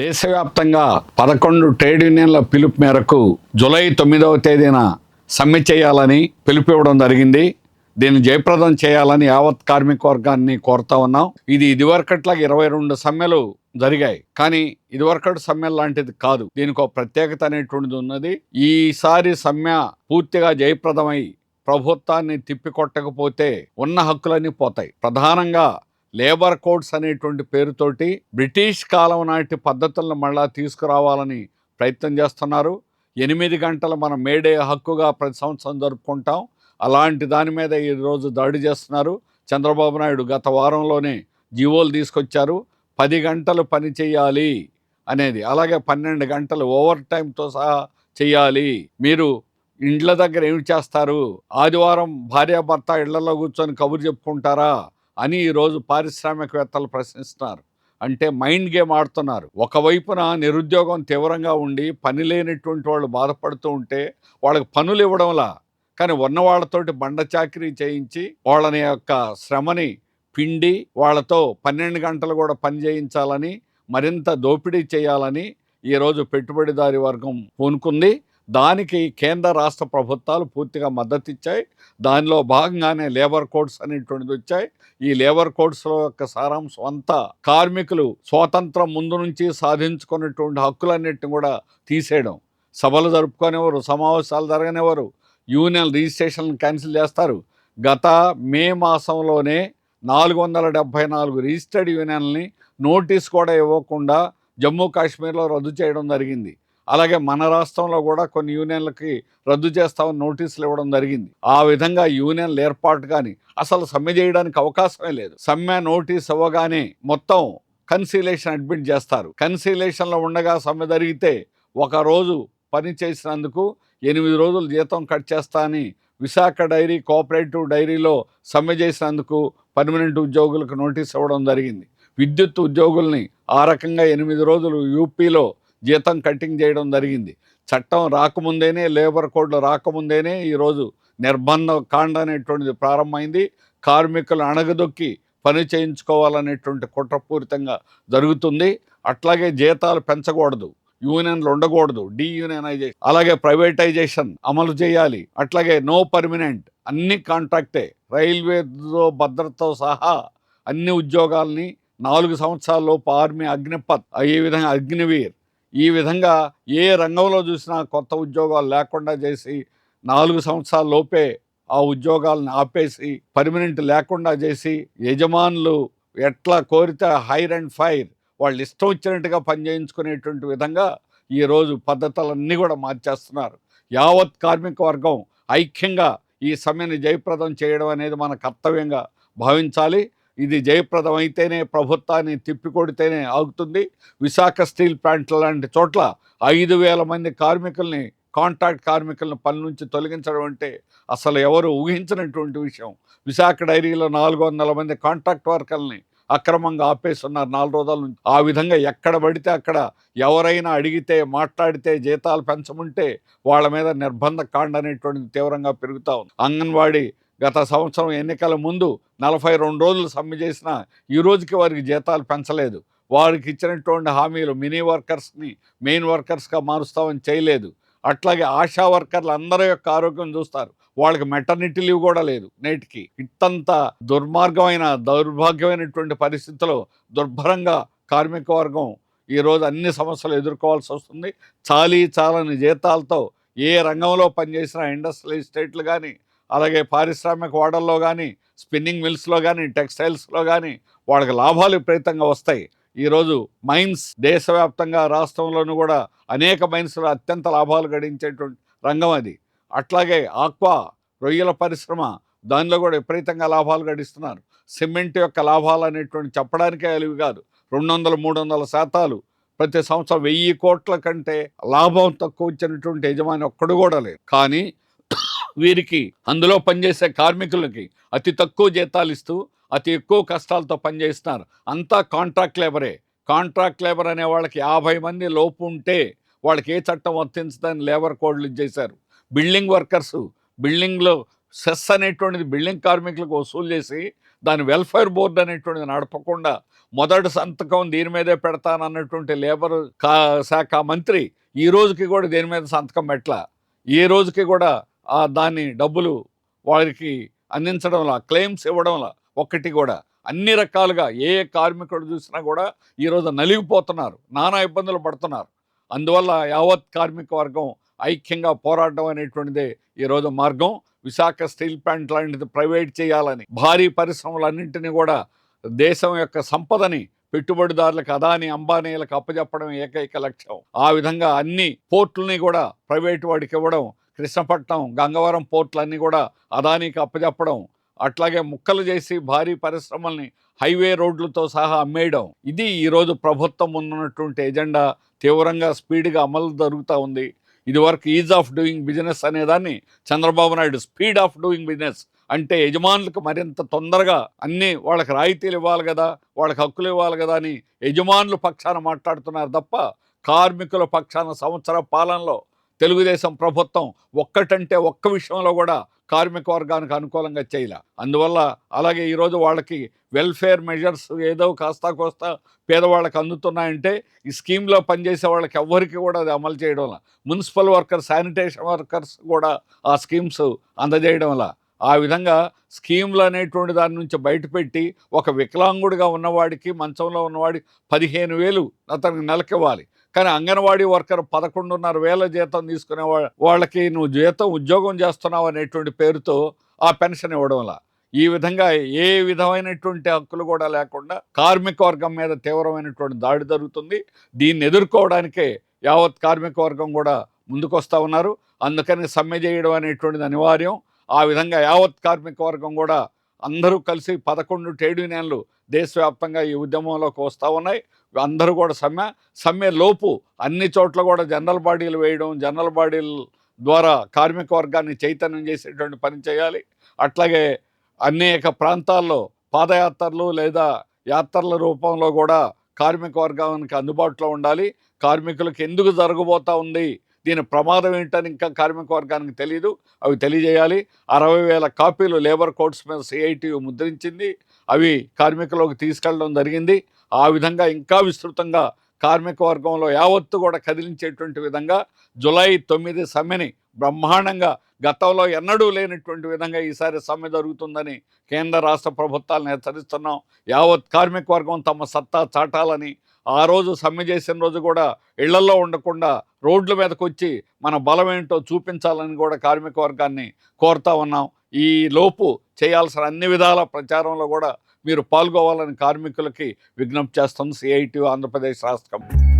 దేశవ్యాప్తంగా పదకొండు ట్రేడ్ యూనియన్ల పిలుపు మేరకు జూలై తొమ్మిదవ తేదీన సమ్మె చేయాలని పిలుపు ఇవ్వడం జరిగింది. దీన్ని జయప్రదం చేయాలని యావత్ కార్మిక వర్గాన్ని కోరుతా ఉన్నాం. ఇది ఇదివరకట్లాగా ఇరవై రెండు సమ్మెలు జరిగాయి. కానీ ఇదివరకటి సమ్మె లాంటిది కాదు. దీనికి ఒక ప్రత్యేకత అనేటువంటిది ఉన్నది. ఈసారి సమ్మె పూర్తిగా జయప్రదమై ప్రభుత్వాన్ని తిప్పికొట్టకపోతే ఉన్న హక్కులన్నీ పోతాయి. ప్రధానంగా లేబర్ కోడ్స్ అనేటువంటి పేరుతోటి బ్రిటిష్ కాలం నాటి పద్ధతులను మళ్ళా తీసుకురావాలని ప్రయత్నం చేస్తున్నారు. ఎనిమిది గంటలు మనం మేడే హక్కుగా ప్రతి సంవత్సరం జరుపుకుంటాం. అలాంటి దాని మీద ఈరోజు దాడి చేస్తున్నారు. చంద్రబాబు నాయుడు గత వారంలోనే జీవోలు తీసుకొచ్చారు. పది గంటలు పని చేయాలి అనేది అలాగే పన్నెండు గంటలు ఓవర్ టైంతో సహా చేయాలి. మీరు ఇండ్ల దగ్గర ఏమి చేస్తారు? ఆదివారం భార్యాభర్త ఇళ్ళలో కూర్చొని కబురు చెప్పుకుంటారా? అని ఈరోజు పారిశ్రామికవేత్తలు ప్రశ్నిస్తున్నారు. అంటే మైండ్ గేమ్ ఆడుతున్నారు. ఒకవైపున నిరుద్యోగం తీవ్రంగా ఉండి పని లేనటువంటి వాళ్ళు బాధపడుతూ ఉంటే వాళ్ళకి పనులు ఇవ్వడంలా. కానీ ఉన్న వాళ్ళతోటి బండ చాకరీ చేయించి వాళ్ళని యొక్క శ్రమని పిండి వాళ్ళతో పన్నెండు గంటలు కూడా పని చేయించాలని మరింత దోపిడీ చేయాలని ఈరోజు పెట్టుబడిదారి వర్గం పూనుకుంది దానికి కేంద్ర రాష్ట్ర ప్రభుత్వాలు పూర్తిగా మద్దతు ఇచ్చాయి దానిలో భాగంగానే లేబర్ కోడ్స్ అనేటువంటిది వచ్చాయి. ఈ లేబర్ కోడ్స్లో యొక్క సారాంశం అంతా కార్మికులు స్వాతంత్రం ముందు నుంచి సాధించుకున్నటువంటి హక్కులన్నిటిని కూడా తీసేయడం. సభలు జరుపుకునేవారు సమావేశాలు జరగనివారు యూనియన్ రిజిస్ట్రేషన్ క్యాన్సిల్ చేస్తారు. గత మే మాసంలోనే నాలుగు వందల డెబ్భై నాలుగు రిజిస్టర్డ్ యూనియన్ని నోటీస్ కూడా ఇవ్వకుండా జమ్మూ కాశ్మీర్లో రద్దు చేయడం జరిగింది. అలాగే మన రాష్ట్రంలో కూడా కొన్ని యూనియన్లకి రద్దు చేస్తామని నోటీసులు ఇవ్వడం జరిగింది. ఆ విధంగా యూనియన్లు ఏర్పాటు కానీ అసలు సమ్మె చేయడానికి అవకాశమే లేదు. సమ్మె నోటీస్ ఇవ్వగానే మొత్తం కన్సీలేషన్ అడ్మిట్ చేస్తారు. కన్సీలేషన్లో ఉండగా సమ్మె జరిగితే ఒక రోజు పని చేసినందుకు ఎనిమిది రోజులు జీతం కట్ చేస్తా అని విశాఖ డైరీ కోఆపరేటివ్ డైరీలో సమ్మె చేసినందుకు పర్మనెంట్ ఉద్యోగులకు నోటీస్ ఇవ్వడం జరిగింది. విద్యుత్ ఉద్యోగుల్ని ఆ రకంగా ఎనిమిది రోజులు యూపీలో జీతం కటింగ్ చేయడం జరిగింది. చట్టం రాకముందేనే లేబర్ కోడ్లు రాకముందేనే ఈరోజు నిర్బంధ కాండ అనేటువంటిది ప్రారంభమైంది. కార్మికులు అణగదొక్కి పని చేయించుకోవాలనేటువంటి కుట్రపూరితంగా జరుగుతుంది. అట్లాగే జీతాలు పెంచకూడదు యూనియన్లు ఉండకూడదు డీయూనియనైజేషన్ అలాగే ప్రైవేటైజేషన్ అమలు చేయాలి. అట్లాగే నో పర్మినెంట్ అన్ని కాంట్రాక్టే రైల్వేతో భద్రతతో సహా అన్ని ఉద్యోగాల్ని నాలుగు సంవత్సరాల లోపు ఆర్మీ అగ్నిపత్ ఈ విధంగా అగ్నివీర్ ఈ విధంగా ఏ రంగంలో చూసినా కొత్త ఉద్యోగాలు లేకుండా చేసి నాలుగు సంవత్సరాల లోపే ఆ ఉద్యోగాలను ఆపేసి పర్మనెంట్ లేకుండా చేసి యజమానులు ఎట్లా కోరితే హైర్ అండ్ ఫైర్ వాళ్ళు ఇష్టం వచ్చినట్టుగా పనిచేయించుకునేటువంటి విధంగా ఈరోజు పద్ధతులన్నీ కూడా మార్చేస్తున్నారు. యావత్ కార్మిక వర్గం ఐక్యంగా ఈ సమ్మెని జయప్రదం చేయడం అనేది మన కర్తవ్యంగా భావించాలి. ఇది జయప్రదం అయితేనే ప్రభుత్వాన్ని తిప్పికొడితేనే ఆగుతుంది. విశాఖ స్టీల్ ప్లాంట్ లాంటి చోట్ల ఐదు వేల మంది కార్మికుల్ని కాంట్రాక్ట్ కార్మికులను పని నుంచి తొలగించడం అంటే అసలు ఎవరు ఊహించినటువంటి విషయం. విశాఖ డైరీలో నాలుగు వందల మంది కాంట్రాక్ట్ వర్కర్ని అక్రమంగా ఆపేస్తున్నారు నాలుగు రోజుల నుంచి. ఆ విధంగా ఎక్కడ పడితే అక్కడ ఎవరైనా అడిగితే మాట్లాడితే జీతాలు పెంచముంటే వాళ్ళ మీద నిర్బంధ కాండ అనేటువంటిది తీవ్రంగా పెరుగుతూ ఉంది. అంగన్వాడీ గత సంవత్సరం ఎన్నికల ముందు నలభై రెండు రోజులు సమ్మె చేసినా ఈ రోజుకి వారికి జీతాలు పెంచలేదు. వారికి ఇచ్చినటువంటి హామీలు మినీ వర్కర్స్ని మెయిన్ వర్కర్స్గా మారుస్తామని చేయలేదు. అట్లాగే ఆశా వర్కర్లు అందరి యొక్క ఆరోగ్యం చూస్తారు. వాళ్ళకి మెటర్నిటీ లీవ్ కూడా లేదు నేటికి. ఇంతంత దుర్మార్గమైన దౌర్భాగ్యమైనటువంటి పరిస్థితిలో దుర్భరంగా కార్మిక వర్గం ఈరోజు అన్ని సమస్యలు ఎదుర్కోవాల్సి వస్తుంది. చాలీ చాలని జీతాలతో ఏ రంగంలో పనిచేసిన ఇండస్ట్రియల్ ఎస్టేట్లు కానీ అలాగే పారిశ్రామిక వాడల్లో కానీ స్పిన్నింగ్ మిల్స్లో కానీ టెక్స్టైల్స్లో కానీ వాళ్ళకి లాభాలు విపరీతంగా వస్తాయి. ఈరోజు మైన్స్ దేశవ్యాప్తంగా రాష్ట్రంలోనూ కూడా అనేక మైన్స్లో అత్యంత లాభాలు గడించేటువంటి రంగం అది. అట్లాగే ఆక్వా రొయ్యల పరిశ్రమ దానిలో కూడా విపరీతంగా లాభాలు గడిస్తున్నారు. సిమెంట్ యొక్క లాభాలు అనేటువంటి చెప్పడానికే అలివి కాదు. రెండు వందల మూడు వందల శాతాలు ప్రతి సంవత్సరం వెయ్యి కోట్ల కంటే లాభం తక్కువ వచ్చినటువంటి యజమాని ఒక్కడు కూడా లేదు కానీ వీరికి అందులో పనిచేసే కార్మికులకి అతి తక్కువ జీతాలు ఇస్తూ అతి ఎక్కువ కష్టాలతో పనిచేస్తున్నారు. అంతా కాంట్రాక్ట్ లేబరే. కాంట్రాక్ట్ లేబర్ అనే వాళ్ళకి యాభై మంది లోపు ఉంటే వాళ్ళకి ఏ చట్టం వర్తించదని లేబర్ కోడ్లు ఇచ్చేశారు. బిల్డింగ్ వర్కర్స్ బిల్డింగ్లో సెస్ అనేటువంటిది బిల్డింగ్ కార్మికులకు వసూలు చేసి దాని వెల్ఫేర్ బోర్డు అనేటువంటిది నడపకుండా మొదటి సంతకం దీని మీదే పెడతానన్నటువంటి లేబర్ కా శాఖ మంత్రి ఈ రోజుకి కూడా దీని మీద సంతకం పెట్టలా. ఈ రోజుకి కూడా దాన్ని డబ్బులు వారికి అందించడంలో క్లెయిమ్స్ ఇవ్వడంలో ఒక్కటి కూడా. అన్ని రకాలుగా ఏ కార్మికుడు చూసినా కూడా ఈరోజు నలిగిపోతున్నారు నానా ఇబ్బందులు పడుతున్నారు. అందువల్ల యావత్ కార్మిక వర్గం ఐక్యంగా పోరాడడం అనేటువంటిదే ఈరోజు మార్గం. విశాఖ స్టీల్ ప్లాంట్ లాంటిది ప్రైవేట్ చేయాలని భారీ పరిశ్రమలన్నింటినీ కూడా దేశం యొక్క సంపదని పెట్టుబడిదారులకు అదాని అంబానీలకు అప్పజెప్పడం ఏకైక లక్ష్యం. ఆ విధంగా అన్ని పోర్టుల్ని కూడా ప్రైవేట్ వాడికి ఇవ్వడం కృష్ణపట్నం గంగవరం పోర్ట్లన్నీ కూడా అదానికి అప్పచెప్పడం అట్లాగే ముక్కలు చేసి భారీ పరిశ్రమల్ని హైవే రోడ్లతో సహా అమ్మేయడం. ఇది ఈరోజు ప్రభుత్వం ఉన్నటువంటి ఎజెండా. తీవ్రంగా స్పీడ్గా అమలు జరుగుతూ ఉంది. ఇదివరకు ఈజ్ ఆఫ్ డూయింగ్ బిజినెస్ అనేదాన్ని Chandrababu Naidu speed of doing business అంటే యజమానులకు మరింత తొందరగా అన్నీ వాళ్ళకి రాయితీలు ఇవ్వాలి కదా వాళ్ళకి హక్కులు ఇవ్వాలి కదా అని యజమానుల పక్షాన మాట్లాడుతున్నారు తప్ప కార్మికుల పక్షాన సంవత్సర పాలనలో తెలుగుదేశం ప్రభుత్వం ఒక్కటంటే ఒక్క విషయంలో కూడా కార్మిక వర్గానికి అనుకూలంగా చేయలే. అందువల్ల అలాగే ఈరోజు వాళ్ళకి వెల్ఫేర్ మెజర్స్ ఏదో కాస్తా కోస్తా పేదవాళ్ళకి అందుతున్నాయంటే ఈ స్కీమ్లో పనిచేసే వాళ్ళకి ఎవ్వరికి కూడా అది అమలు చేయడం వల్ల మున్సిపల్ వర్కర్స్ శానిటేషన్ వర్కర్స్ కూడా ఆ స్కీమ్స్ అందజేయడం వల్ల ఆ విధంగా స్కీమ్లు అనేటువంటి దాని నుంచి బయటపెట్టి ఒక వికలాంగుడిగా ఉన్నవాడికి మంచంలో ఉన్నవాడికి పదిహేను వేలు అతనికి నెలకివ్వాలి. కానీ అంగన్వాడీ వర్కర్ పదకొండున్నర వేల జీతం తీసుకునే వాళ్ళకి నువ్వు జీతం ఉద్యోగం చేస్తున్నావు అనేటువంటి పేరుతో ఆ పెన్షన్ ఇవ్వడం వల్ల. ఈ విధంగా ఏ విధమైనటువంటి హక్కులు కూడా లేకుండా కార్మిక వర్గం మీద తీవ్రమైనటువంటి దాడి జరుగుతుంది. దీన్ని ఎదుర్కోవడానికే యావత్ కార్మిక వర్గం కూడా ముందుకొస్తూ ఉన్నారు. అందుకని సమ్మె చేయడం అనేటువంటిది అనివార్యం. ఆ విధంగా యావత్ కార్మిక వర్గం కూడా అందరూ కలిసి పదకొండు ట్రేడ్ యూనియన్లు దేశవ్యాప్తంగా ఈ ఉద్యమంలోకి వస్తూ ఉన్నాయి. అందరూ కూడా సమ్మె సమ్మె లోపు అన్ని చోట్ల కూడా జనరల్ బాడీలు వేయడం జనరల్ బాడీలు ద్వారా కార్మిక వర్గాన్ని చైతన్యం చేసేటువంటి పని చేయాలి. అట్లాగే అనేక ప్రాంతాల్లో పాదయాత్రలు లేదా యాత్రల రూపంలో కూడా కార్మిక వర్గానికి అందుబాటులో ఉండాలి. కార్మికులకు ఎందుకు జరగబోతూ ఉంది? దీని ప్రమాదం ఏంటని ఇంకా కార్మిక వర్గానికి తెలియదు అవి తెలియజేయాలి. అరవై వేల కాపీలు లేబర్ కోడ్స్ మీద సిఐటియు ముద్రించింది. అవి కార్మికులకు తీసుకెళ్ళడం జరిగింది. ఆ విధంగా ఇంకా విస్తృతంగా కార్మిక వర్గంలో యావత్తు కూడా కదిలించేటువంటి విధంగా జులై తొమ్మిది సమ్మెని బ్రహ్మాండంగా గతంలో ఎన్నడూ లేనటువంటి విధంగా ఈసారి సమ్మె జరుగుతుందని కేంద్ర రాష్ట్ర ప్రభుత్వాలను హెచ్చరిస్తున్నాం. యావత్ కార్మిక వర్గం తమ సత్తా చాటాలని ఆ రోజు సమ్మె చేసిన రోజు కూడా ఇళ్ళలో ఉండకుండా రోడ్ల మీదకు వచ్చి మన బలమేంటో చూపించాలని కూడా కార్మిక వర్గాన్ని కోరుతా ఉన్నాం. ఈ లోపు చేయాల్సిన అన్ని విధాల ప్రచారంలో కూడా మీరు పాల్గొవాలని కార్మికులకి విజ్ఞప్తి చేస్తుంది సిఐటి ఆంధ్రప్రదేశ్ రాష్ట్రం.